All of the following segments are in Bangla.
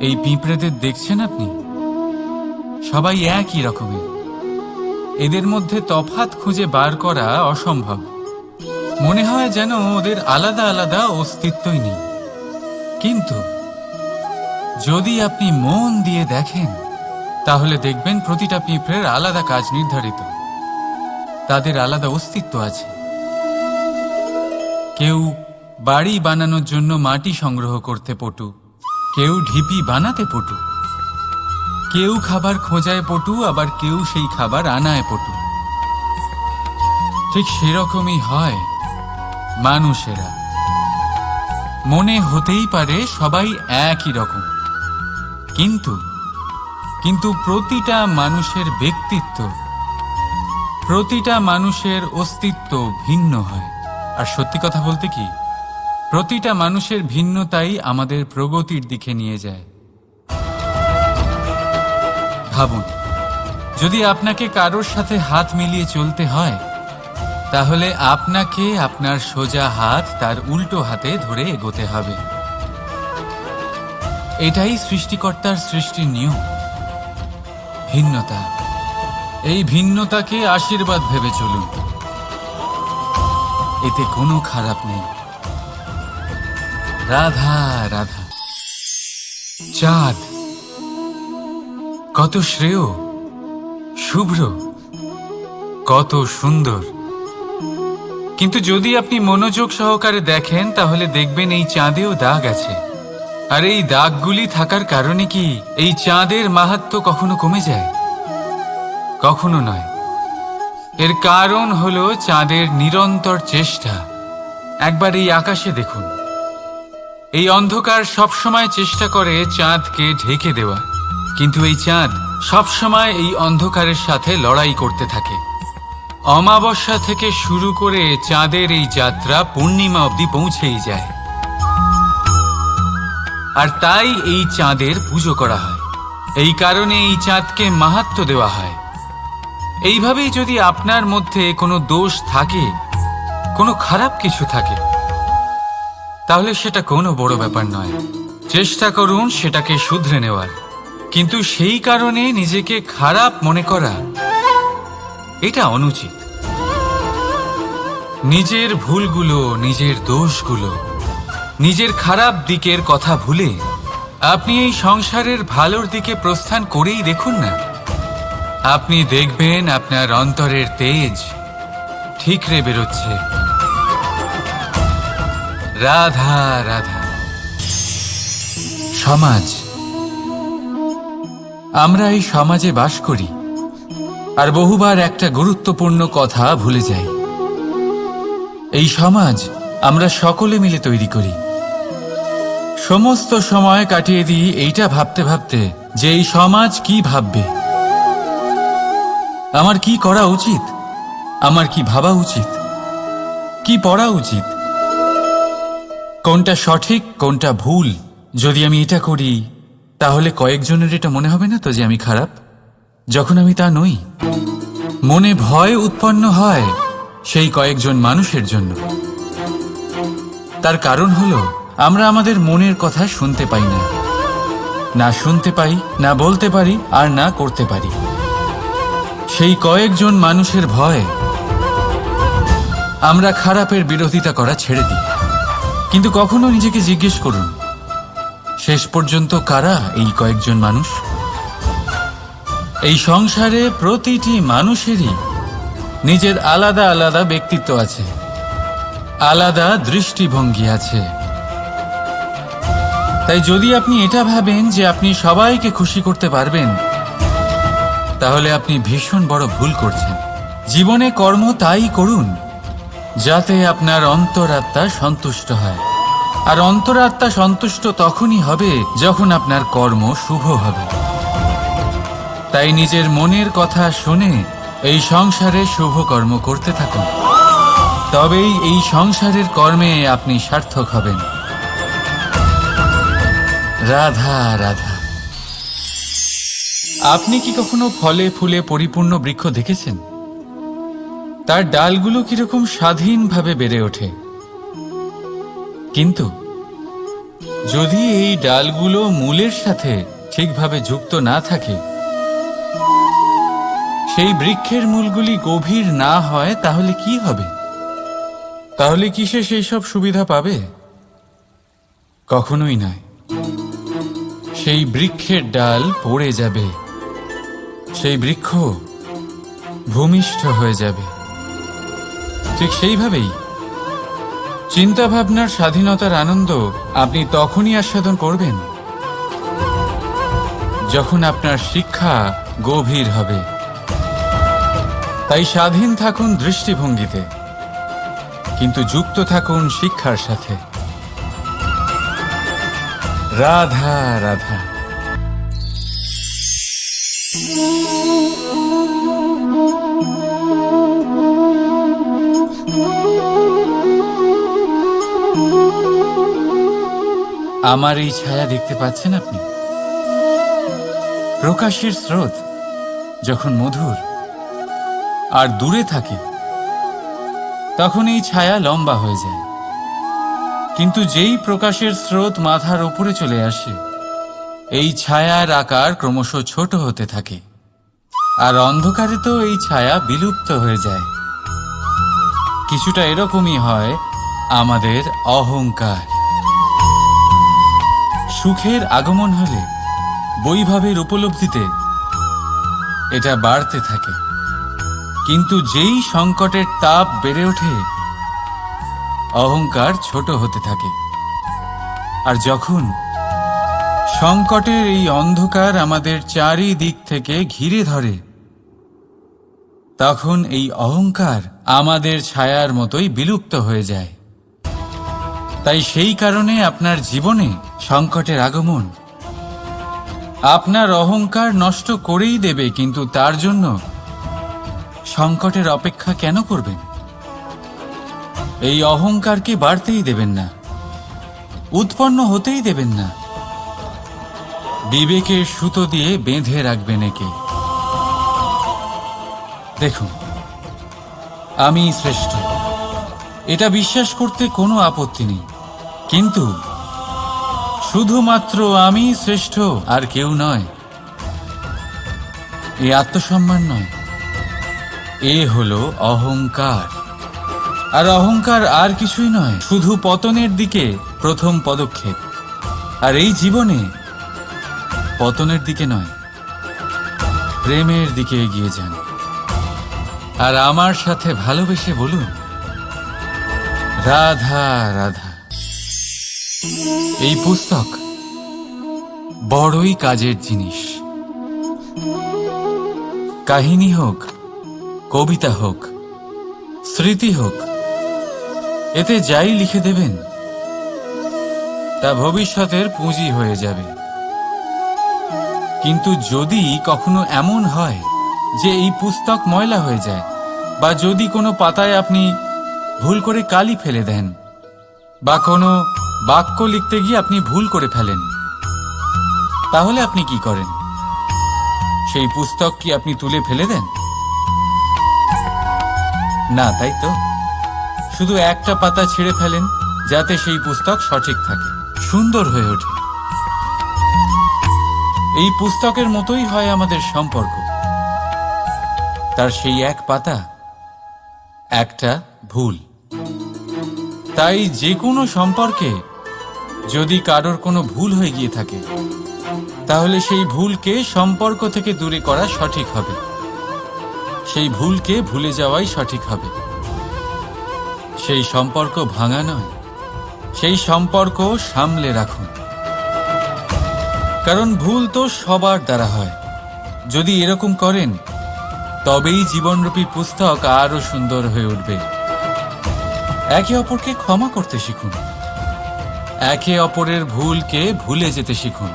এই পিঁপড়েদের দেখছেন আপনি? সবাই একই রকমের। এদের মধ্যে তফাত খুঁজে বার করা অসম্ভব। মনে হয় যেন ওদের আলাদা আলাদা অস্তিত্বই নেই। কিন্তু যদি আপনি মন দিয়ে দেখেন, তাহলে দেখবেন প্রতিটা পিঁপড়ের আলাদা কাজ নির্ধারিত। তাদের আলাদা অস্তিত্ব আছে। কেউ বাড়ি বানানোর জন্য মাটি সংগ্রহ করতে পটু, কেউ ঢিপি বানাতে পটু, কেউ খাবার খোঁজায় পটু, আবার কেউ সেই খাবার আনায় পটু। ঠিক সেরকমই হয় মানুষেরা। মনে হতেই পারে সবাই একই রকম। কিন্তু কিন্তু প্রতিটা মানুষের ব্যক্তিত্ব প্রতিটা মানুষের অস্তিত্ব ভিন্ন হয়। আর সত্যি কথা বলতে কি? প্রতিটা মানুষের ভিন্নতাই আমাদের প্রগতির দিকে নিয়ে যায়। ভাবুন, যদি আপনাকে কারোর সাথে হাত মিলিয়ে চলতে হয়, তাহলে আপনাকে আপনার সোজা হাত তার উল্টো হাতে ধরে এগোতে হবে। এটাই সৃষ্টিকর্তার সৃষ্টির নিয়ম। ভিন্নতা। এই ভিন্নতাকে আশীর্বাদ ভেবে চলুন। এতে কোনো খারাপ নেই। রাধা রাধা। চাঁদ। কত শ্রেয়, শুভ্র, কত সুন্দর। কিন্তু যদি আপনি মনোযোগ সহকারে দেখেন, তাহলে দেখবেন এই চাঁদেও দাগ আছে। আর এই দাগগুলি থাকার কারণে কি এই চাঁদের মাহাত্ম কখনো কমে যায়? কখনো নয়। এর কারণ হল চাঁদের নিরন্তর চেষ্টা। একবার এই আকাশে দেখুন। এই অন্ধকার সবসময় চেষ্টা করে চাঁদকে ঢেকে দেওয়া। কিন্তু এই চাঁদ সবসময় এই অন্ধকারের সাথে লড়াই করতে থাকে। অমাবস্যা থেকে শুরু করে চাঁদের এই যাত্রা পূর্ণিমা অবধি পৌঁছেই যায়। আর তাই এই চাঁদের পুজো করা হয়। এই কারণে এই চাঁদকে মাহাত্ম দেওয়া হয়। এইভাবেই যদি আপনার মধ্যে কোনো দোষ থাকে, কোনো খারাপ কিছু থাকে, তাহলে সেটা কোনো বড় ব্যাপার নয়। চেষ্টা করুন সেটাকে শুধরে নেওয়ার। কিন্তু সেই কারণে নিজেকে খারাপ মনে করা, এটা অনুচিত। নিজের ভুলগুলো, নিজের দোষগুলো, নিজের খারাপ দিকের কথা ভুলে, আপনি এই সংসারের ভালোর দিকে প্রস্থান করেই দেখুন না। আপনি দেখবেন আপনার অন্তরের তেজ ঠিকরে বেরোচ্ছে। রাধা রাধা। সমাজ। আমরা এই সমাজে বাস করি আর বহুবার একটা গুরুত্বপূর্ণ কথা ভুলে যাই। এই সমাজ আমরা সকলে মিলে তৈরি করি। সমস্ত সময় কাটিয়ে দিই এইটা ভাবতে ভাবতে যে এই সমাজ কি ভাববে। আমার কি করা উচিত? আমার কি ভাবা উচিত? কি পড়া উচিত? কোনটা সঠিক, কোনটা ভুল? যদি আমি এটা করি, তাহলে কয়েকজনের এটা মনে হবে না তো যে আমি খারাপ? যখন আমি তা নই, মনে ভয় উৎপন্ন হয় সেই কয়েকজন মানুষের জন্য। তার কারণ হলো, আমরা আমাদের মনের কথা শুনতে পাই না। না শুনতে পাই, না বলতে পারি, আর না করতে পারি। সেই কয়েকজন মানুষের ভয়। আমরা খারাপের বিরোধিতা করা ছেড়ে দিই। কিন্তু কখনো নিজেকে জিজ্ঞেস করুন, শেষ পর্যন্ত কারা এই কয়েকজন মানুষ? এই সংসারে প্রতিটি মানুষেরই নিজের আলাদা আলাদা ব্যক্তিত্ব আছে, আলাদা দৃষ্টিভঙ্গি আছে। তাই যদি আপনি এটা ভাবেন যে আপনি সবাইকে খুশি করতে পারবেন তাহলে আপনি ভীষণ বড় ভুল করছেন। জীবনে কর্ম তাই করুন, যাতে আপনার অন্তরাত্মা সন্তুষ্ট হয়। আর অন্তরাত্মা সন্তুষ্ট তখনই হবে যখন আপনার কর্ম শুভ হবে। তাই নিজের মনের কথা শুনে এই সংসারে শুভ কর্ম করতে থাকুন। তবেই এই সংসারের কর্মে আপনি সার্থক হবেন। রাধা রাধা। আপনি কি কখনো ফলে ফুলে পরিপূর্ণ বৃক্ষ দেখেছেন? তার ডালগুলো কীরকম স্বাধীনভাবে বেড়ে ওঠে। কিন্তু যদি এই ডালগুলো মূলের সাথে ঠিকভাবে যুক্ত না থাকে, সেই বৃক্ষের মূলগুলি গভীর না হয়, তাহলে কি হবে? তাহলে কি সে সেই সব সুবিধা পাবে? কখনোই নয়। সেই বৃক্ষের ডাল পড়ে যাবে। সেই বৃক্ষ ভূমিষ্ঠ হয়ে যাবে। ঠিক সেইভাবেই চিন্তা ভাবনার স্বাধীনতার আনন্দ আপনি তখনই আস্বাদন করবেন যখন আপনার শিক্ষা গভীর হবে। তাই স্বাধীন থাকুন দৃষ্টিভঙ্গিতে, কিন্তু যুক্ত থাকুন শিক্ষার সাথে। রাধা রাধা। আমার এই ছায়া দেখতে পাচ্ছেন আপনি? প্রকাশের স্রোত যখন মধুর আর দূরে থাকে, তখন এই ছায়া লম্বা হয়ে যায়। কিন্তু যেই প্রকাশের স্রোত মাথার উপরে চলে আসে, এই ছায়ার আকার ক্রমশ ছোট হতে থাকে আর অন্ধকারে তো এই ছায়া বিলুপ্ত হয়ে যায়। কিছুটা এরকমই হয় আমাদের অহংকার। সুখের আগমন হলে বৈভাবের উপলব্ধিতে এটা বাড়তে থাকে। কিন্তু যেই সংকটের তাপ বেড়ে ওঠে, অহংকার ছোট হতে থাকে। আর যখন সংকটের এই অন্ধকার আমাদের চারিদিক থেকে ঘিরে ধরে, তখন এই অহংকার আমাদের ছায়ার মতোই বিলুপ্ত হয়ে যায়। তাই সেই কারণে আপনার জীবনে সংকটের আগমন। আপনার অহংকার নষ্ট করেই দেবে, কিন্তু তার জন্য সংকটের অপেক্ষা কেন করবেন? এই অহংকারকে বাড়তেই দেবেন না, উৎপন্ন হতেই দেবেন না। বিবেকের সুতো দিয়ে বেঁধে রাখবেন একে। দেখুন, আমি শ্রেষ্ঠ। এটা বিশ্বাস করতে কোনো আপত্তি নেই। কিন্তু শুধুমাত্র আমি শ্রেষ্ঠ আর কেউ নয়। এ আত্মসম্মান নয়। এ হলো অহংকার। আর অহংকার আর কিছুই নয়। শুধু পতনের দিকে প্রথম পদক্ষেপ। আর এই জীবনে পতনের দিকে নয়। প্রেমের দিকে এগিয়ে যান। আর আমার সাথে ভালোবেসে বলুন রাধা রাধা। এই পুস্তক বড়ই কাজের জিনিস। কাহিনী হোক, কবিতা হোক, স্মৃতি হোক, এতে যাই লিখে দেবেন, তা ভবিষ্যতের পুঁজি হয়ে যাবে। কিন্তু যদি কখনো এমন হয় যে এই পুস্তক ময়লা হয়ে যায়, বা যদি কোনো পাতায় আপনি ভুল করে কালি ফেলে দেন। বা কোনো বাক্য লিখতে গিয়ে আপনি ভুল করে ফেলেন। তাহলে আপনি কি করেন? সেই পুস্তক কি আপনি তুলে ফেলে দেন? না, তাই তো। শুধু একটা পাতা ছিঁড়ে ফেলেন, যাতে সেই পুস্তক সঠিক থাকে, সুন্দর হয়ে ওঠে। এই পুস্তকের মতোই হয় আমাদের সম্পর্ক। তার সেই এক পাতা, একটা ভুল। তাই যে কোনো সম্পর্কে যদি কারোর কোনো ভুল হয়ে গিয়ে থাকে, তাহলে সেই ভুলকে সম্পর্ক থেকে দূরে করা সঠিক হবে। সেই ভুলকে ভুলে যাওয়াই সঠিক হবে। সেই সম্পর্ক ভাঙা নয়, সেই সম্পর্ক সামলে রাখুন। কারণ ভুল তো সবার দ্বারা হয়। যদি এরকম করেন, তবেই জীবনরূপী পুস্তক আরও সুন্দর হয়ে উঠবে। একে অপরকে ক্ষমা করতে শিখুন। একে অপরের ভুলকে ভুলে যেতে শিখুন।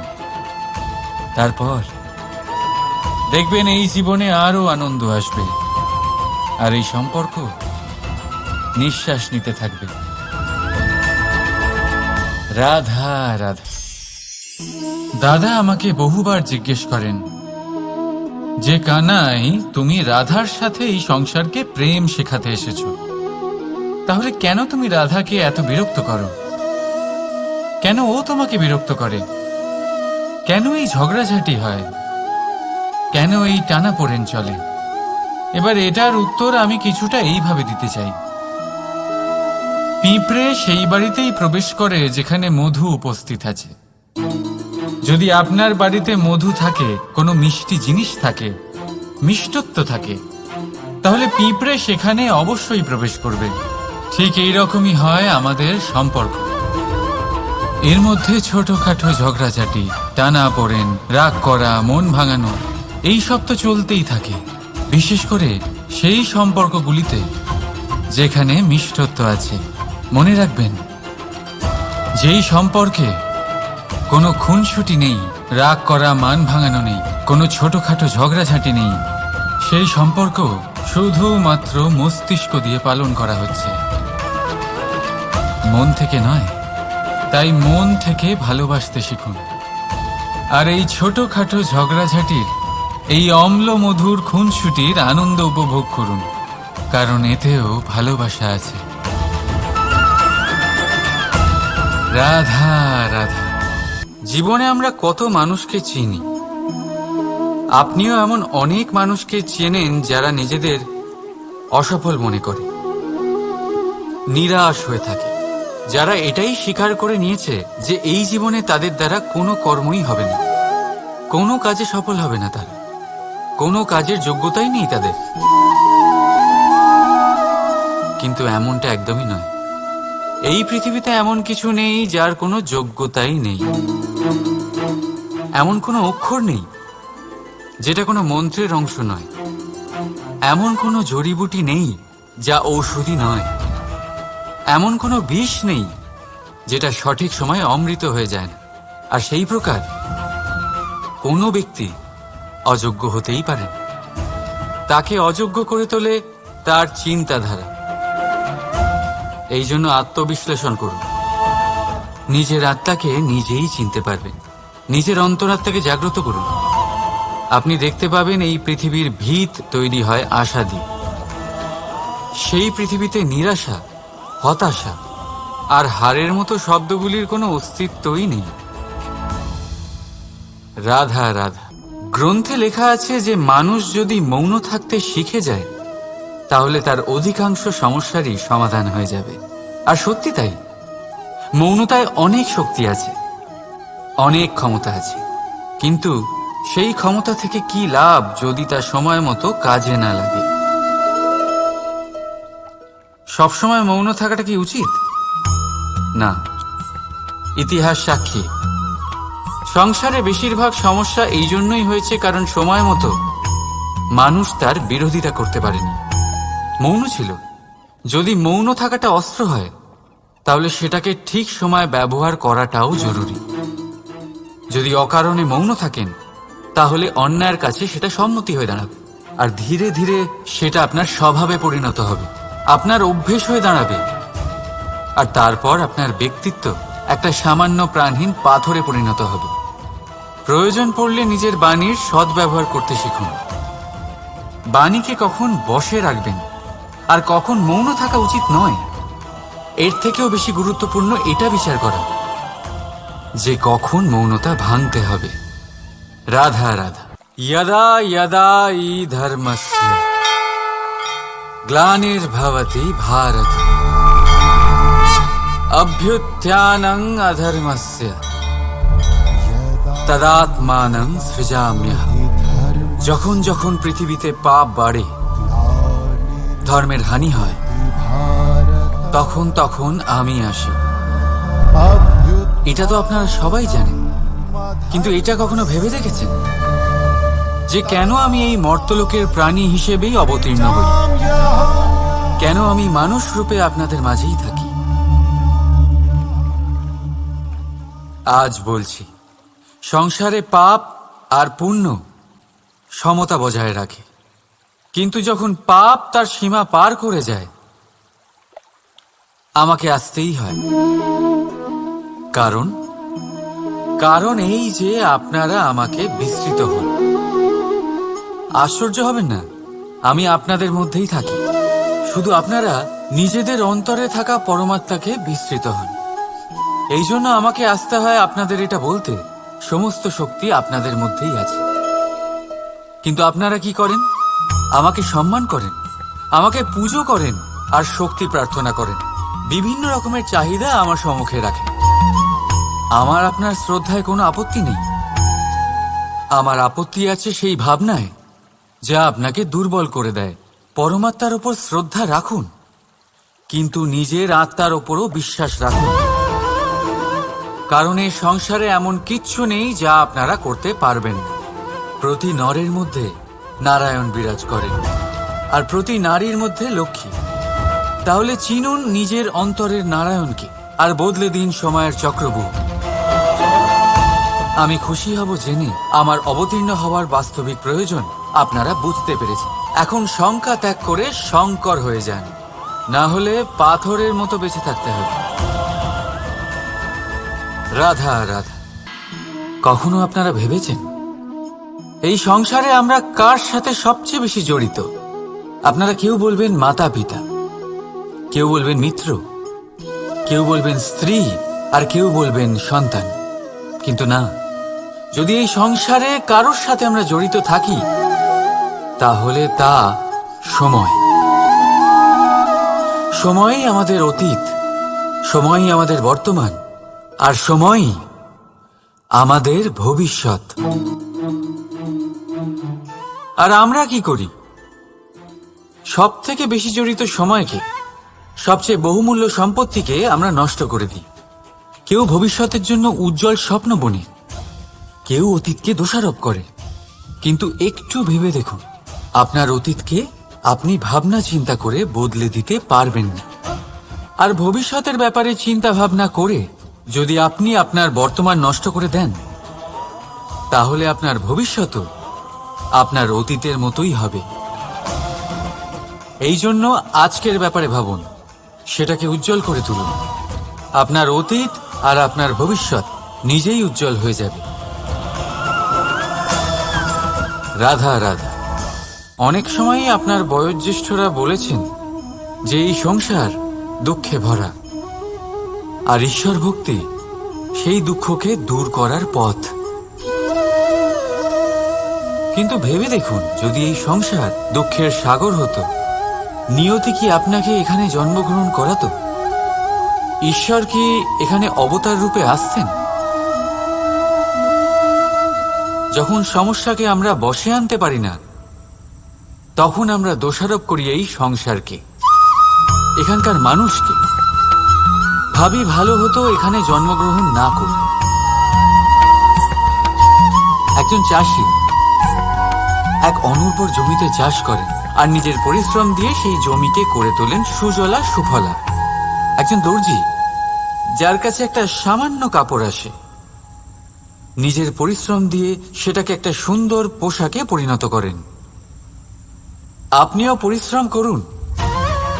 তারপর দেখবেন এই জীবনে আরও আনন্দ আসবে আর এই সম্পর্ক নিঃশ্বাস নিতে থাকবে। রাধা রাধা। দাদা আমাকে বহুবার জিজ্ঞেস করেন, যে কানাই, তুমি রাধার সাথে এই সংসারকে প্রেম শেখাতে এসেছ? তাহলে কেন তুমি রাধাকে এত বিরক্ত করো? কেন ও তোমাকে বিরক্ত করে? কেন এই ঝগড়াঝাটি হয়? কেন এই টানা পড়েন চলে? এবার এটার উত্তর আমি কিছুটা এইভাবে দিতে চাই। পিঁপড়ে সেই বাড়িতেই প্রবেশ করে যেখানে মধু উপস্থিত আছে। যদি আপনার বাড়িতে মধু থাকে, কোনো মিষ্টি জিনিস থাকে, মিষ্টত্ব থাকে, তাহলে পিঁপড়ে সেখানে অবশ্যই প্রবেশ করবে। ঠিক এই রকমই হয় আমাদের সম্পর্ক। এর মধ্যে ছোটখাটো ঝগড়াঝাটি, টানা পড়েন, রাগ করা, মন ভাঙানো, এই সব তো চলতেই থাকে। বিশেষ করে সেই সম্পর্কগুলিতে যেখানে মিষ্টত্ব আছে। মনে রাখবেন, যেই সম্পর্কে কোনো খুনসুটি নেই, রাগ করা, মান ভাঙানো নেই, কোনো ছোটখাটো ঝগড়াঝাঁটি নেই, সেই সম্পর্ক শুধুমাত্র মস্তিষ্ক দিয়ে পালন করা হচ্ছে। মন থেকে নয়, তাই মন থেকে ভালোবাসতে শিখুন। আর এই ছোটখাটো ঝগড়াঝাটির এই অম্ল মধুর খুনসুটির আনন্দ উপভোগ করুন, কারণ এতেও ভালোবাসা আছে। রাধা রাধা। জীবনে আমরা কত মানুষকে চিনি। আপনিও এমন অনেক মানুষকে চেনেন যারা নিজেদের অসফল মনে করে, নিরাশ হয়ে থাকে। যারা এটাই স্বীকার করে নিয়েছে যে এই জীবনে তাদের দ্বারা কোনো কর্মই হবে না। কোনো কাজে সফল হবে না তারা। কোনো কাজের যোগ্যতাই নেই তাদের। কিন্তু এমনটা একদমই নয়। এই পৃথিবীতে এমন কিছু নেই যার কোনো যোগ্যতাই নেই। এমন কোনো অক্ষর নেই, যেটা কোনো মন্ত্রের অংশ নয়। এমন কোনো জড়িবুটি নেই যা ঔষধি নয়। এমন কোনো বিষ নেই যেটা সঠিক সময়ে অমৃত হয়ে যায় না। আর সেই প্রকার কোনো ব্যক্তি অযোগ্য হতেই পারে তাকে অযোগ্য করে তোলে তার চিন্তাধারা। এই জন্য আত্মবিশ্লেষণ করুন। নিজের আত্মাকে নিজেই চিনতে পারবেন। নিজের অন্তরাত্মাকে জাগ্রত করুন। আপনি দেখতে পাবেন এই পৃথিবীর ভিত তৈরি হয় আশা দিয়ে সেই পৃথিবীতে নিরাশা হতাশা। আর হারের মতো শব্দগুলির কোনো অস্তিত্বই নেই। রাধা রাধা, গ্রন্থে লেখা আছে যে মানুষ যদি মৌন থাকতে শিখে যায়, তাহলে তার অধিকাংশ সমস্যারই সমাধান হয়ে যাবে। আর সত্যি তাই। মৌনতায় অনেক শক্তি আছে, অনেক ক্ষমতা আছে। কিন্তু সেই ক্ষমতা থেকে কি লাভ যদি তা সময় মতো কাজে না লাগে? সবসময় মৌন থাকাটা কি উচিত? না। ইতিহাস সাক্ষী। সংসারে বেশিরভাগ সমস্যা এই জন্যই হয়েছে কারণ সময় মতো মানুষ তার বিরোধিতা করতে পারেনি। মৌন ছিল। যদি মৌন থাকাটা অস্ত্র হয়, তাহলে সেটাকে ঠিক সময় ব্যবহার করাটাও জরুরি। যদি অকারণে মৌন থাকেন, তাহলে অন্যায়ের কাছে সেটা সম্মতি হয়ে দাঁড়াবে। আর ধীরে ধীরে সেটা আপনার স্বভাবে পরিণত হবে। আপনার অভ্যেস হয়ে দাঁড়াবে। আর তারপর আপনার ব্যক্তিত্ব একটা সামান্য প্রাণহীন পাথরে পরিণত হবে। প্রয়োজন পড়লে নিজের বাণীর সদ্ব্যবহার করতে শিখুন। বাণীকে কখন বসে রাখবেন, আর কখন মৌন থাকা উচিত নয়, এর থেকেও বেশি গুরুত্বপূর্ণ এটা বিচার করা, যে কখন মৌনতা ভাঙতে হবে। রাধা রাধা। ইয়াদা ইয়াদা, ই ধর্মস্য। গ্লানির্ভবতি ভারত অভ্যুত্থানং অধর্মস্য তদাত্মানং সৃজাম্যহম যখন যখন পৃথিবীতে পাপ বাড়ে ধর্মের হানি হয়। তখন তখন আমি আসি এটা তো আপনারা সবাই জানেন কিন্তু এটা কখনো ভেবে দেখেছেন যে কেন আমি এই মর্তলোকের প্রাণী হিসেবেই অবতীর্ণ হই কেন আমি মানুষ রূপে আপনাদের মাঝেই থাকি? আজ বলছি, সংসারে পাপ আর পুণ্য সমতা বজায় রাখে। কিন্তু যখন পাপ তার সীমা পার করে যায়, আমাকে আসতেই হয়। কারণ কারণ এই যে আপনারা আমাকে বিস্তৃত হন। আশ্চর্য হবেন না? আমি আপনাদের মধ্যেই থাকি। শুধু আপনারা নিজেদের অন্তরে থাকা পরমাত্মাকে বিস্তৃত হন। এই জন্য আমাকে আসতে হয় আপনাদের এটা বলতে, সমস্ত শক্তি আপনাদের মধ্যেই আছে। কিন্তু আপনারা কি করেন? আমাকে সম্মান করেন, আমাকে পুজো করেন আর শক্তি প্রার্থনা করেন। বিভিন্ন রকমের চাহিদা আমার সম্মুখে রাখেন। আমার আপনার শ্রদ্ধায় কোনো আপত্তি নেই। আমার আপত্তি আছে সেই ভাবনায় যা আপনাকে দুর্বল করে দেয়। পরমাত্মার ওপর শ্রদ্ধা রাখুন। কিন্তু নিজের আত্মার ওপরও বিশ্বাস রাখুন। কারণ এই সংসারে এমন কিচ্ছু নেই যা আপনারা করতে পারবেন। প্রতি নরের মধ্যে নারায়ণ বিরাজ করেন। আর প্রতি নারীর মধ্যে লক্ষ্মী। তাহলে চিনুন নিজের অন্তরের নারায়ণকে। আর বদলে দিন সময়ের চক্রবুহ। আমি খুশি হব জেনে আমার অবতীর্ণ হওয়ার বাস্তবিক প্রয়োজন। আপনারা বুঝতে পেরেছেন। এখন শঙ্কা ত্যাগ করে শঙ্কর হয়ে যান। না হলে পাথরের মতো বেঁচে থাকতে হবে। রাধা রাধা, কখনো আপনারা ভেবেছেন? এই সংসারে আমরা কার সাথে সবচেয়ে বেশি জড়িত? আপনারা কেউ বলবেন মাতা পিতা, কেউ বলবেন মিত্র, কেউ বলবেন স্ত্রী, আর কেউ বলবেন সন্তান। কিন্তু না, যদি এই সংসারে কারোর সাথে আমরা জড়িত থাকি তাহলে তা সময়। সময়ই আমাদের অতীত, সময়ই আমাদের বর্তমান, আর সময়ই আমাদের ভবিষ্যৎ। আর আমরা কি করি? সব থেকে বেশি জড়িত সময়কে, সবচেয়ে বহুমূল্য সম্পত্তিকে আমরা নষ্ট করে দিই। কেউ ভবিষ্যতের জন্য উজ্জ্বল স্বপ্ন বনে, কেউ অতীতকে দোষারোপ করে। কিন্তু একটু ভেবে দেখুন আপনার অতীতকে আপনি ভাবনা চিন্তা করে বদলে দিতে পারবেন না। আর ভবিষ্যতের ব্যাপারে চিন্তা ভাবনা করে যদি আপনি আপনার বর্তমান নষ্ট করে দেন, তাহলে আপনার ভবিষ্যতও আপনার অতীতের মতোই হবে। এই জন্য আজকের ব্যাপারে ভাবুন, সেটাকে উজ্জ্বল করে তুলুন। আপনার অতীত আর আপনার ভবিষ্যৎ নিজেই উজ্জ্বল হয়ে যাবে। রাধা রাধা। অনেক সময়ই আপনার বয়োজ্যেষ্ঠরা বলেছেন যে এই সংসার দুঃখে ভরা। আর ঈশ্বর ভক্তি সেই দুঃখকে দূর করার পথ। কিন্তু ভেবে দেখুন, যদি এই সংসার দুঃখের সাগর হতো, নিয়তি কি আপনাকে এখানে জন্মগ্রহণ করাতো? ঈশ্বর কি এখানে অবতার রূপে আসছেন? যখন সমস্যাকে আমরা বসে আনতে পারি না তখন আমরা দোষারোপ করি এই সংসারকে। এখানকার মানুষকে। ভাবি ভালো হতো এখানে জন্মগ্রহণ না করি একজন চাষি এক অনুর্বর জমিতে চাষ করেন আর নিজের পরিশ্রম দিয়ে সেই জমিকে করে তোলেন সুজলা সুফলা। একজন দর্জি, যার কাছে একটা সামান্য কাপড় আসে। নিজের পরিশ্রম দিয়ে সেটাকে একটা সুন্দর পোশাকে পরিণত করেন। আপনিও পরিশ্রম করুন।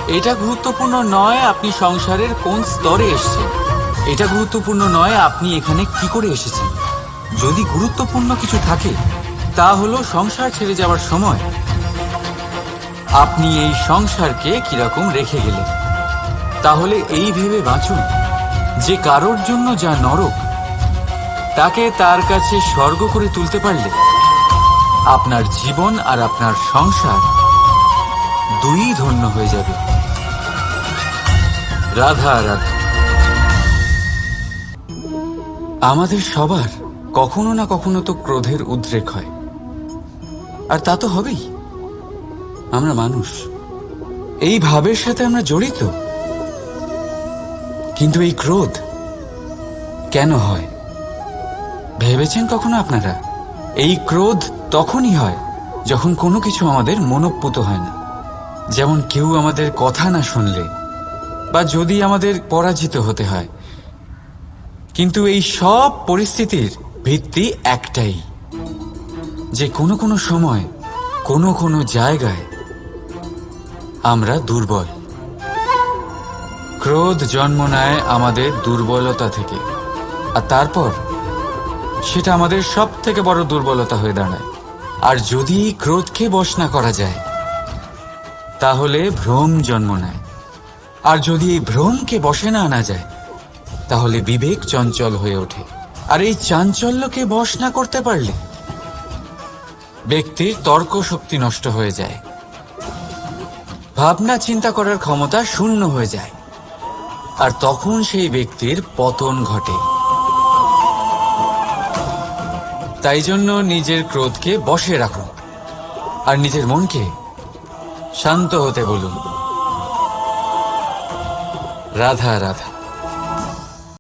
এটা গুরুত্বপূর্ণ নয় আপনি সংসারের কোন স্তরে এসেছেন। এটা গুরুত্বপূর্ণ নয় আপনি এখানে কি করে এসেছেন। যদি গুরুত্বপূর্ণ কিছু থাকে, তা হলো সংসার ছেড়ে যাওয়ার সময়। আপনি এই সংসারকে কীরকম রেখে গেলেন। তাহলে এই ভেবে বাঁচুন যে কারোর জন্য যা নরক, তাকে তার কাছে স্বর্গ করে তুলতে পারলে আপনার জীবন আর আপনার সংসার দুই ধন্য হয়ে যাবে। রাধা রাধা। আমাদের সবার কখনো না কখনো তো ক্রোধের উদ্রেক হয়। আর তা তো হবেই। আমরা মানুষ। এই ভাবের সাথে আমরা জড়িত। কিন্তু এই ক্রোধ কেন হয়? ভেবেছেন কখনো আপনারা? এই ক্রোধ তখনই হয় যখন কোনো কিছু আমাদের মনোপুত হয় না। যেমন কেউ আমাদের কথা না শুনলে, বা যদি আমাদের পরাজিত হতে হয়। কিন্তু এই সব পরিস্থিতির ভিত্তি একটাই, যে কোনো কোনো সময়, কোনো কোনো জায়গায় আমরা দুর্বল। ক্রোধ জন্ম নেয় আমাদের দুর্বলতা থেকে, আর তারপর সেটা আমাদের সব থেকে বড় দুর্বলতা হয়ে দাঁড়ায়। আর যদি ক্রোধকে বশ না করা যায় তাহলে ভ্রম জন্ম নেয়। আর যদি এই ভ্রমকে বসে না আনা যায়, তাহলে বিবেক চঞ্চল হয়ে ওঠে। আর এই চাঞ্চল্যকে বশ না করতে পারলে ব্যক্তির তর্ক শক্তি নষ্ট হয়ে যায়। ভাবনা চিন্তা করার ক্ষমতা শূন্য হয়ে যায়। আর তখন সেই ব্যক্তির পতন ঘটে। তাই জন্য নিজের ক্রোধকে বসে রাখুন আর নিজের মনকে শান্ত হতে বলুন। রাধা রাধা।